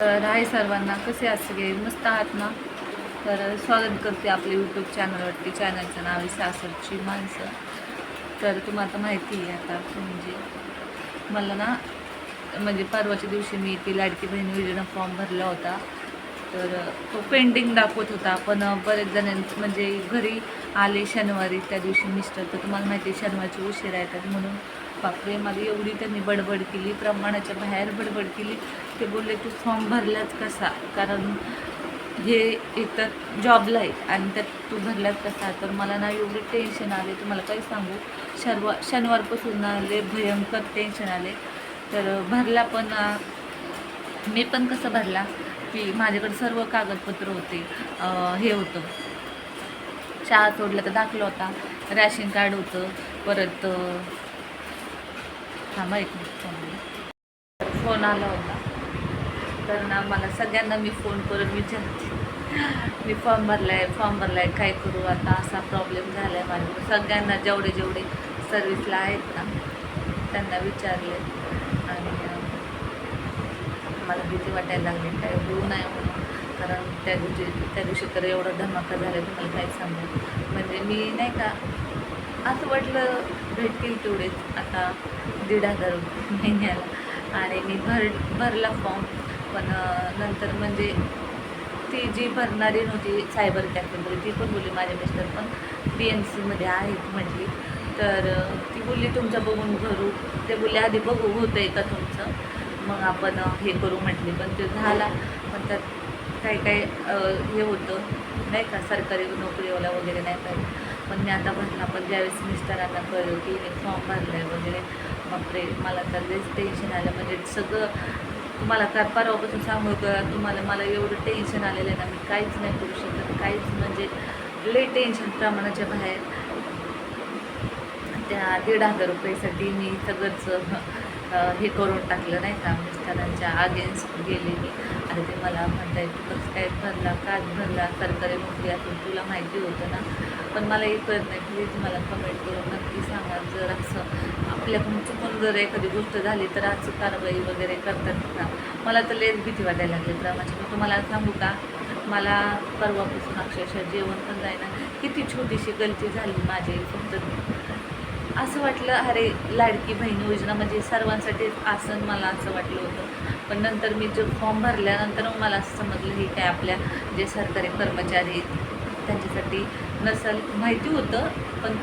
तर हाय सर्वांना कसे आहात सगळे मस्त आहात ना? तर स्वागत करते आपले यूट्यूब चॅनलवरती चॅनलचं नाव आहे सासरची माणसं. तर तुम्हाला आता माहिती आहे आता म्हणजे मला ना म्हणजे परवाच्या दिवशी मी ती लाडकी बहीण योजना फॉर्म भरला होता. तर तो पेंडिंग दाखवत होता. पण बरेच जण म्हणजे घरी आले शनिवारी त्या दिवशी मिस्टर तर तुम्हाला माहिती आहे शनिवारची उशीर येतात म्हणून. बापरे मला एवढी त्यांनी बडबड केली प्रमाणाच्या बाहेर बडबड केली. ते बोलले तू फॉर्म भरलाच कसा? कारण हे एकतर जॉबला आहे आणि त्यात तू भरलाच कसा? तर मला ना एवढे टेन्शन आले. तुम्हाला काही सांगू? शनिवार शनिवारपासून आले भयंकर टेन्शन आले. तर भरला पण मी पण कसं भरला? की माझ्याकडे सर्व कागदपत्र होते. हे होतं. शाळा सोडलं तर दाखला होता. रॅशन कार्ड होतं. परत थांबा एक मिनिट फोन फोन आला होता. तर ना मला सगळ्यांना मी फोन करून विचारते. मी फॉर्म भरला आहे फॉर्म भरला आहे काय करू आता? असा प्रॉब्लेम झाला आहे माझ्या सगळ्यांना जेवढे जेवढे सर्विसला आहेत ना त्यांना विचारले. आणि मला भीती वाटायला लागली काय होऊ नये म्हणून. कारण त्या दिवशी त्या दिवशी तर एवढा धमाका झाला तुम्हाला काय सांगू म्हणजे मी नाही का असं वाटलं भेटतील तेवढेच. आता दीड हजार रुपये महिन्याला. आणि मी भर भरला फॉर्म पण नंतर म्हणजे ती जी भरणारी नव्हती सायबर कॅफेमध्ये ती पण बोलली माझे मिस्टर पण पी एम सीमध्ये आहेत म्हटली. तर ती बोलली तुमचं बघून भरू. ते बोलले आधी बघू होतं आहे का तुमचं? मग आपण हे करू म्हटली. पण ते झाला. पण त्यात काय काय हे होतं. नाही का सरकारी नोकरीवाला वगैरे नाही पाहिजे पण मी आता भरला पण ज्यावेळेस मिस्टरांना कळलं की मी फॉर्म भरला आहे वगैरे बापरे मला तर लईच टेन्शन आलं. म्हणजे सगळं तुम्हाला काय परवापासून सांगू का? तुम्हाला मला एवढं टेन्शन आलेलं आहे ना मी काहीच नाही करू शकत काहीच म्हणजे लई टेन्शन प्रमाणाच्या बाहेर. त्या दीड हजार रुपयेसाठी मी सगळंच हे करून टाकलं नाही का मिस्टरांच्या अगेन्स्ट गेले मी. अरे ते मला म्हणताय तू कसं काय भरला काच भरला सरकारी नोकरी असून तुला माहिती होतं ना. पण मला हे कळत नाही प्लीज मला कमेंट करून नक्की सांगा जर असं. आपल्याकडून चुकून जर एखादी गोष्ट झाली तर असं कारवाई वगैरे करतात का? मला तर लेच भीती वाटायला लागली प्रमाणे मी तुम्हाला सांगू का? मला परवापासून अक्षरशः जेवण पण जायना किती छोटीशी गलती झाली माझी. फक्त असं वाटलं अरे लाडकी बहीण योजना म्हणजे सर्वांसाठी आसन मला असं वाटलं होतं. पण नंतर मी जो फॉर्म भरल्यानंतर मग मला असं समजलं हे काय आपल्या जे सरकारी कर्मचारी आहेत त्यांच्यासाठी नसल. माहिती होतं पण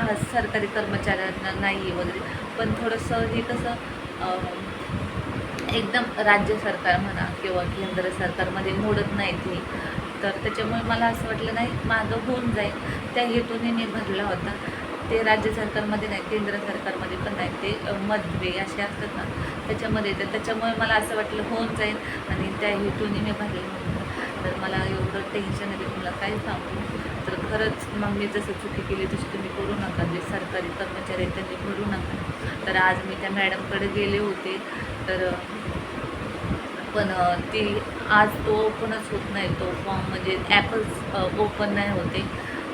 आज सरकारी कर्मचाऱ्यांना नाही आहे वगैरे. पण थोडंसं हे कसं एकदम राज्य सरकार म्हणा किंवा केंद्र सरकारमध्ये मोडत नाही ते तर त्याच्यामुळे मला असं वाटलं नाही माझं होऊन जाईल. त्या हेतूने मी भरला होता. ते राज्य सरकारमध्ये नाही केंद्र सरकारमध्ये पण नाही ते मतभे असे असतात ना त्याच्यामध्ये. तर त्याच्यामुळे मला असं वाटलं होऊन जाईल आणि त्या हेतूने मी भरले तर मला एवढं टेन्शन आहे तुम्हाला काय सांगू? तर खरंच मग मी जसं चुकी केली तशी तुम्ही करू नका. जे सरकारी कर्मचारी आहेत त्यांनी भरू नका. तर आज मी त्या मॅडमकडे गेले होते. तर पण ती आज तो ओपनच होत नाही. तो फॉर्म म्हणजे ॲपच ओपन नाही होते.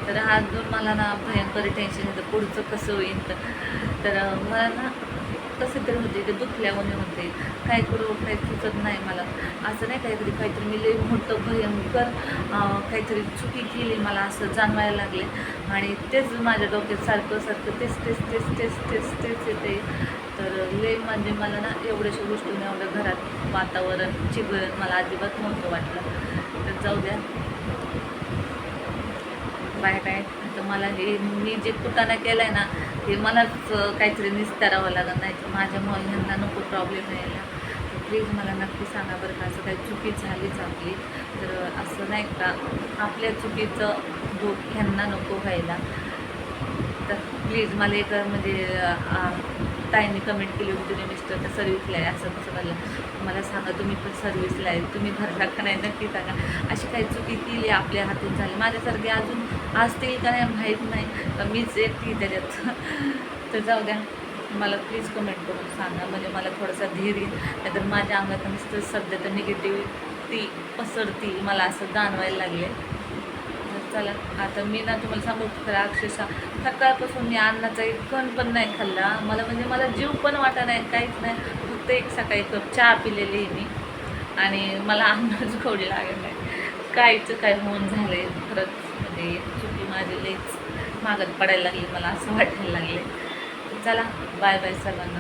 तर अजून मला ना भयंकर टेन्शन येतं पुढचं कसं होईल तर. तर मला ना कसं तरी होते ते दुखल्यावाने होते काय करू? काय सुचत नाही मला. असं नाही काहीतरी काहीतरी मी लई मोठं भयंकर काहीतरी चुकी केली मला असं जाणवायला लागले. आणि तेच माझ्या डोक्यात सारखं सारखं तेच तेच तेच तेच तेच तेच येते. तर लई म्हणजे मला ना एवढ्याशा गोष्टीने एवढं घरात वातावरण चिघळत मला अजिबात नव्हतं वाटलं. तर जाऊ द्या. काय काय? तर मला हे मी जे कुटाणा केला आहे ना हे मलाच काहीतरी निस्तारावं लागत नाही तर माझ्या ह्यांना नको प्रॉब्लेम यायला. तर प्लीज मला नक्की सांगा बरं का असं काही चुकी झालीच आपली तर असं नाही का आपल्या चुकीचं भूक ह्यांना नको व्हायला. तर प्लीज मला एक म्हणजे ताईंनी कमेंट केली होती तुम्ही मिस्टर तर सर्व्हिसला आहे असं कसं झालं मला सांगा तुम्ही पण सर्व्हिसला आहे तुम्ही भरला का नाही नक्की सांगा. अशी काही चुकी केली आपल्या हातून झाली. माझ्यासारखे अजून असतील का नाही माहीत नाही. मीच मीच एकटी त्याच्यात. तर जाऊ द्या. मला प्लीज कमेंट करून सांगा. म्हणजे मला थोडासा धीर येईल. नाहीतर माझ्या अंगात नुसतं सध्या तर निगेटिव्ह ती पसरती. मला असं जाणवायला लागले चला. आता मी ना तुम्हाला सांगू खरं अक्षरशः सकाळपासून मी अन्नाचा एक कण पण नाही खाल्ला. मला म्हणजे मला जीव पण वाटा नाही काहीच नाही. फक्त एक सकाळी कप चहा पिलेली आहे मी. आणि मला अंदाज गोडी लागेल नाही. कायचं काय होऊन आहे खरंच ते चुकी माझी लईच मागत पडायला लागली मला असं वाटायला लागले चला बाय बाय सर्वांना.